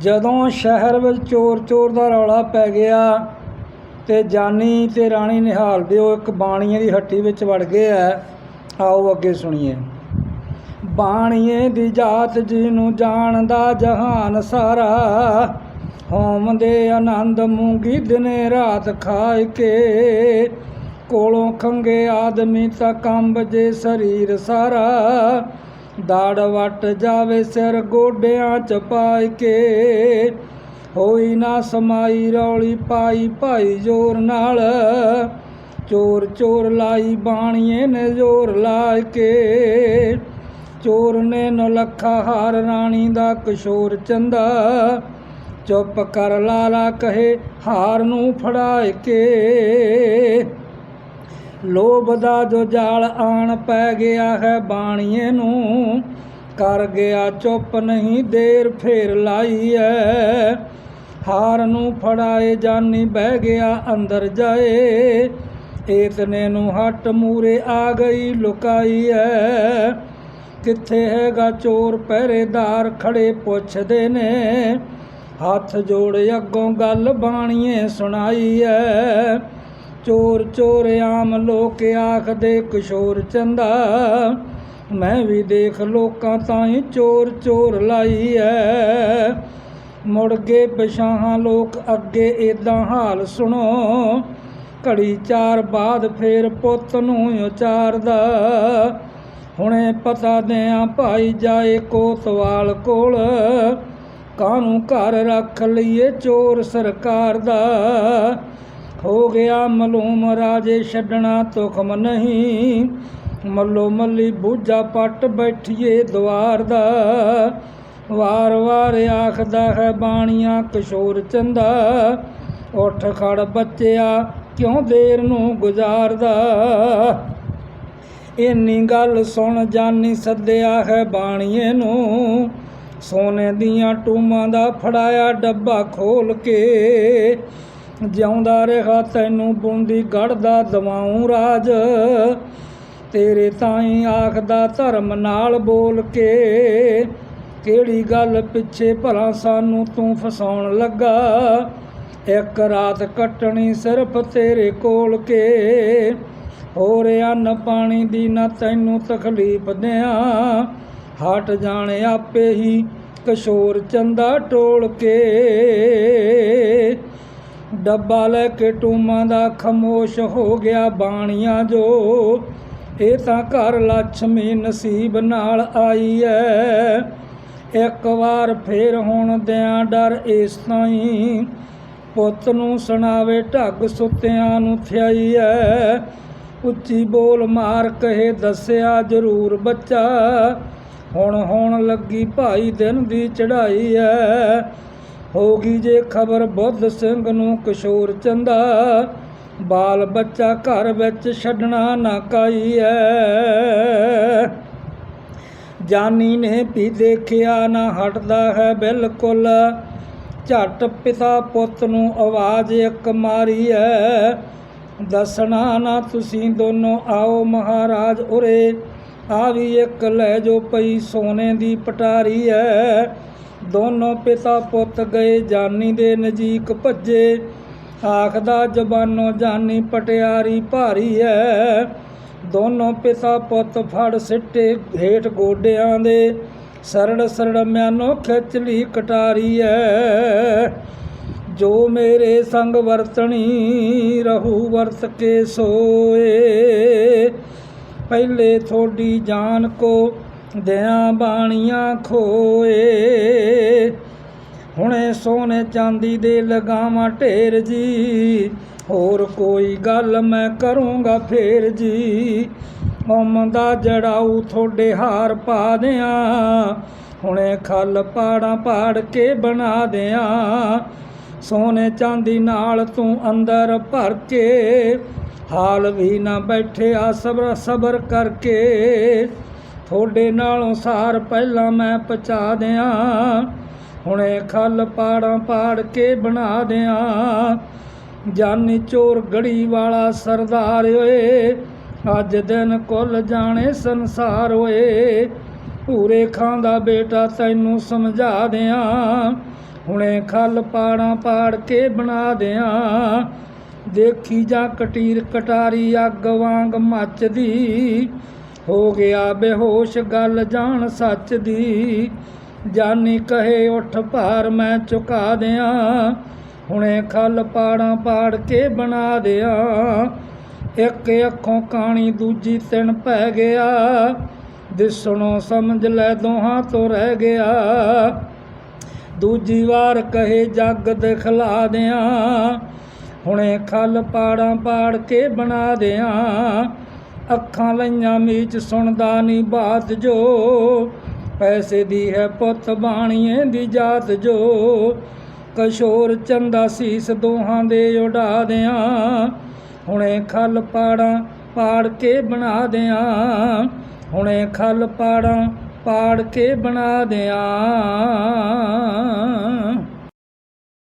ਜਦੋਂ ਸ਼ਹਿਰ ਵਿੱਚ ਚੋਰ ਚੋਰ ਦਾ ਰੌਲਾ ਪੈ ਗਿਆ ਤੇ ਜਾਨੀ ਤੇ ਰਾਣੀ ਨਿਹਾਲ ਦਿਓ ਇੱਕ ਬਾਣੀਏ ਦੀ ਹੱਟੀ ਵਿੱਚ ਵੜ ਗਏ ਐ, ਆਓ ਅੱਗੇ ਸੁਣੀਏ। ਬਾਣੀਏ ਦੀ ਜਾਤ ਜੀ ਨੂੰ ਜਾਣਦਾ ਜਹਾਨ ਸਾਰਾ ਹੋਮ ਦੇ ਆਨੰਦ ਮੂੰਗੀ ਦਿਨੇ ਰਾਤ ਖਾਏ ਕੇ। ਕੋਲੋਂ ਖੰਗੇ ਆਦਮੀ ਤਾਂ ਕੰਬ ਜੇ ਸਰੀਰ ਸਾਰਾ ਦਾੜ ਵੱਟ ਜਾਵੇ ਸਿਰ ਗੋਡਿਆਂ ਚ ਪਾਇ ਕੇ। ਹੋਈ ਨਾ ਸਮਾਈ ਰੌਲੀ ਪਾਈ ਭਾਈ ਜੋਰ ਨਾਲ। ਚੋਰ ਚੋਰ ਲਾਈ ਬਾਣੀਏ ਨੇ ਜੋਰ ਲਾ ਕੇ। ਚੋਰ ਨੇ ਨਲੱਖਾ ਹਾਰ ਰਾਣੀ ਦਾ ਕਿਸ਼ੋਰ ਚੰਦਾ। ਚੁੱਪ ਕਰ ਲਾਲਾ ਕਹੇ ਹਾਰ ਨੂੰ ਫੜਾਏ ਕੇ। ਲੋਭ ਦਾ ਜੋ ਜਾਲ ਆਣ ਪੈ ਗਿਆ ਹੈ ਬਾਣੀਏ ਨੂੰ, ਕਰ ਗਿਆ ਚੁੱਪ ਨਹੀਂ, ਦੇਰ ਫੇਰ ਲਾਈ ਐ ਹਾਰ ਨੂੰ ਫੜਾਏ ਜਾਨੀ ਬਹਿ ਗਿਆ ਅੰਦਰ ਜਾਏ। ਏਤਨੇ ਨੂੰ ਹੱਟ ਮੂਰੇ ਆ ਗਈ ਲੁਕਾਈ ਐ ਕਿੱਥੇ ਹੈਗਾ ਚੋਰ ਪਹਿਰੇਦਾਰ, ਖੜੇ ਪੁੱਛਦੇ ਨੇ। ਹੱਥ ਜੋੜ ਅੱਗੋਂ ਗੱਲ ਬਾਣੀਏ ਸੁਣਾਈ ਐ ਚੋਰ ਚੋਰ ਆਮ ਲੋਕ ਆਖਦੇ, ਕਿਸ਼ੋਰ ਚੰਦਾ, ਮੈਂ ਵੀ ਦੇਖ ਲੋਕਾਂ ਤਾਈਂ ਚੋਰ ਚੋਰ ਲਾਈ ਐ। ਮੁੜ ਗਏ ਪਛਾਹਾਂ ਲੋਕ ਅੱਗੇ ਏਦਾਂ ਹਾਲ ਸੁਣੋ, ਘੜੀ ਚਾਰ ਬਾਅਦ ਫੇਰ ਪੁੱਤ ਨੂੰ ਉਚਾਰਦਾ। ਹੁਣੇ ਪਤਾ ਦਿਆਂ ਭਾਈ ਜਾਏ ਕੋਤਵਾਲ ਕੋਲ, ਕਾਹਨੂੰ ਘਰ ਰੱਖ ਲਈਏ ਚੋਰ ਸਰਕਾਰ ਦਾ। ਹੋ ਗਿਆ ਮਲੂਮ ਰਾਜੇ ਛੱਡਣਾ ਤੁਖਮ ਨਹੀਂ ਮੱਲੋ ਮੱਲੀ ਬੂਝਾ ਪੱਟ ਬੈਠੀਏ ਦਵਾਰ ਦਾ। ਵਾਰ ਵਾਰ ਆਖਦਾ ਹੈ ਬਾਣੀਆਂ ਕਿਸ਼ੋਰ ਚੰਦਾ। ਉੱਠ ਖੜ ਬੱਚਿਆ ਕਿਉਂ ਦੇਰ ਨੂੰ ਗੁਜ਼ਾਰਦਾ। ਇੰਨੀ ਗੱਲ ਸੁਣ ਜਾਨੀ ਸੱਦਿਆ ਹੈ ਬਾਣੀਏ ਨੂੰ। ਸੋਨੇ ਦੀਆਂ ਟੂਮਾਂ ਦਾ ਫੜਾਇਆ ਡੱਬਾ ਖੋਲ ਕੇ। ਜਿਉਂਦਾ ਰਿਹਾ, ਤੈਨੂੰ ਬੂੰਦੀ ਗੜਦਾ ਦਵਾਉਂ ਰਾਜ। ਤੇਰੇ ਤਾਈਂ ਆਖਦਾ, ਧਰਮ ਨਾਲ ਬੋਲ ਕੇ ਕਿਹੜੀ ਗੱਲ ਪਿੱਛੇ ਭਲਾ ਸਾਨੂੰ ਤੂੰ ਫਸਾਉਣ ਲੱਗਾ? ਇੱਕ ਰਾਤ ਕੱਟਣੀ ਸਿਰਫ ਤੇਰੇ ਕੋਲ ਕੇ। ਹੋਰ ਅੰਨ ਪਾਣੀ ਦੀ ਨਾ ਤੈਨੂੰ ਤਕਲੀਫ ਦਿਆਂ। ਹਟ ਜਾਣੇ ਆਪੇ ਹੀ ਕਿਸ਼ੋਰ ਚੰਦਾ ਟੋਲ ਕੇ। ਡੱਬਾ ਲੈ ਕੇ ਟੂਮਾਂ ਦਾ ਖਮੋਸ਼ ਹੋ ਗਿਆ ਬਾਣੀਆਂ ਜੋ। ਇਹ ਤਾਂ ਘਰ ਲక్ష్ਮੀ ਨਸੀਬ ਨਾਲ ਆਈ ਐ। ਇੱਕ ਵਾਰ ਫੇਰ ਹੁਣ ਦਿਆਂ ਡਰ ਇਸ ਤਾਈਂ। ਪੁੱਤ ਨੂੰ ਸੁਣਾਵੇ ਢੱਗ ਸੁੱਤਿਆਂ ਨੂੰ ਥਿਆਈ ਐ। ਉੱਚੀ ਬੋਲ ਮਾਰ ਕਹੇ ਦੱਸਿਆ ਜ਼ਰੂਰ ਬੱਚਾ। ਹੁਣ ਹੁਣ ਲੱਗੀ ਭਾਈ ਦਿਨ ਦੀ ਚੜਾਈ ਐ। ਹੋ ਗਈ ਜੇ ਖਬਰ ਬੁੱਧ ਸਿੰਘ ਨੂੰ ਕਿਸ਼ੋਰ ਚੰਦਾ, ਬਾਲ ਬੱਚਾ ਘਰ ਵਿੱਚ ਛੱਡਣਾ ਨਾ ਕਾਈ ਐ। ਜਾਨੀ ਨੇ ਵੀ ਦੇਖਿਆ ਨਾ ਹਟਦਾ ਹੈ ਬਿਲਕੁਲ, ਝਟ ਪਿਤਾ ਪੁੱਤ ਨੂੰ ਆਵਾਜ਼ ਇੱਕ ਮਾਰੀ ਐ। ਦੱਸਣਾ ਨਾ ਤੁਸੀਂ ਦੋਨੋਂ ਆਓ ਮਹਾਰਾਜ ਉਰੇ, ਆ ਵੀ ਇੱਕ ਲੈ ਜੋ ਪਈ ਸੋਨੇ ਦੀ ਪਟਾਰੀ ਐ। ਦੋਨੋਂ ਪਿਤਾ ਪੁੱਤ ਗਏ, ਜਾਨੀ ਦੇ ਨਜ਼ਦੀਕ ਭੱਜੇ। ਆਖਦਾ, ਜਬਾਨੋ ਜਾਨੀ ਪਟਿਆਰੀ ਭਾਰੀ ਐ। ਦੋਨੋਂ ਪਿਤਾ ਪੁੱਤ ਫੜ ਸਿੱਟੇ ਹੇਠ ਗੋਡਿਆਂ ਦੇ। ਸਰੜ ਸਰੜ ਮਿਆਨੋ ਖਿੱਚ ਲਈ ਕਟਾਰੀ ਐ। ਜੋ ਮੇਰੇ ਸੰਗ ਵਰਤਣੀ, ਰਹੂ ਵਰਤ ਕੇ ਸੋਏ। ਪਹਿਲੇ ਥੋੜੀ ਜਾਨ ਕੋ ਦਿਆਂ ਬਾਣੀਆਂ ਖੋਏ। ਹੁਣੇ ਸੋਨੇ ਚਾਂਦੀ ਦੇ ਲਗਾਵਾਂ ਢੇਰ ਜੀ। ਹੋਰ ਕੋਈ ਗੱਲ ਮੈਂ ਕਰੂੰਗਾ ਫੇਰ ਜੀ। ਮਮ ਦਾ ਜੜਾਊ ਤੁਹਾਡੇ ਹਾਰ ਪਾ ਦਿਆਂ। ਹੁਣੇ ਖੱਲ ਪਾੜਾਂ ਪਾੜ ਕੇ ਬਣਾ ਦਿਆਂ। ਸੋਨੇ ਚਾਂਦੀ ਨਾਲ ਤੂੰ ਅੰਦਰ ਭਰ ਕੇ। ਹਾਲ ਵੀ ਨਾ ਬੈਠਿਆ ਸਬਰ ਸਬਰ ਕਰਕੇ। ਤੁਹਾਡੇ ਨਾਲੋਂ ਸਾਰ ਪਹਿਲਾਂ ਮੈਂ ਪਚਾ ਦਿਆਂ। ਹੁਣੇ ਖੱਲ ਪਾੜਾਂ ਪਾੜ ਕੇ ਬਣਾ ਦਿਆਂ। ਜਾਨੀ ਚੋਰ ਗੜੀ ਵਾਲਾ ਸਰਦਾਰ ਓਏ, ਅੱਜ ਦਿਨ ਕੁੱਲ ਜਾਣੇ ਸੰਸਾਰ ਓਏ। ਪੂਰੇ ਖਾਂ ਦਾ ਬੇਟਾ ਤੈਨੂੰ ਸਮਝਾ ਦਿਆਂ। ਹੁਣੇ ਖਲ ਪਾੜਾਂ ਪਾੜ ਕੇ ਬਣਾ ਦਿਆਂ। ਦੇਖੀ ਜਾ ਕਟੀਰ ਕਟਾਰੀ ਅੱਗ ਵਾਂਗ ਮੱਚਦੀ। ਹੋ ਗਿਆ ਬੇਹੋਸ਼ ਗੱਲ ਜਾਣ ਸੱਚ ਦੀ। ਜਾਨੀ ਕਹੇ ਉੱਠ ਭਾਰ ਮੈਂ ਚੁਕਾ ਦਿਆਂ। ਹੁਣੇ ਖਲ ਪਾੜਾਂ ਪਾੜ ਕੇ ਬਣਾ ਦਿਆਂ। ਇੱਕ ਅੱਖੋਂ ਕਾਣੀ ਦੂਜੀ ਤਿੰਨ ਪੈ ਗਿਆ। ਦਿਸਣੋਂ ਸਮਝ ਲੈ ਦੋਹਾਂ ਤੋਂ ਰਹਿ ਗਿਆ। ਦੂਜੀ ਵਾਰ ਕਹੇ ਜੱਗ ਦਿਖਲਾ ਦਿਆਂ। ਹੁਣੇ ਖਲ ਪਾੜਾਂ ਪਾੜ ਕੇ ਬਣਾ ਦਿਆਂ। ਅੱਖਾਂ ਲਈਆਂ ਮੀਚ ਸੁਣਦਾ ਨਹੀਂ ਬਾਤ ਜੋ। ਪੈਸੇ ਦੀ ਹੈ ਪੁੱਤ ਬਾਣੀਏ ਦੀ ਜਾਤ ਜੋ। ਕਸ਼ੋਰ ਚੰਦਾ ਸੀਸ ਦੋਹਾਂ ਦੇ ਉਡਾ ਦਿਆਂ। ਹੁਣੇ ਖਲ ਪਾੜਾਂ ਪਾੜ ਕੇ ਬਣਾ ਦਿਆਂ। ਹੁਣੇ ਖਲ ਪਾੜਾਂ ਪਾੜ ਕੇ ਬਣਾ ਦਿਆਂ।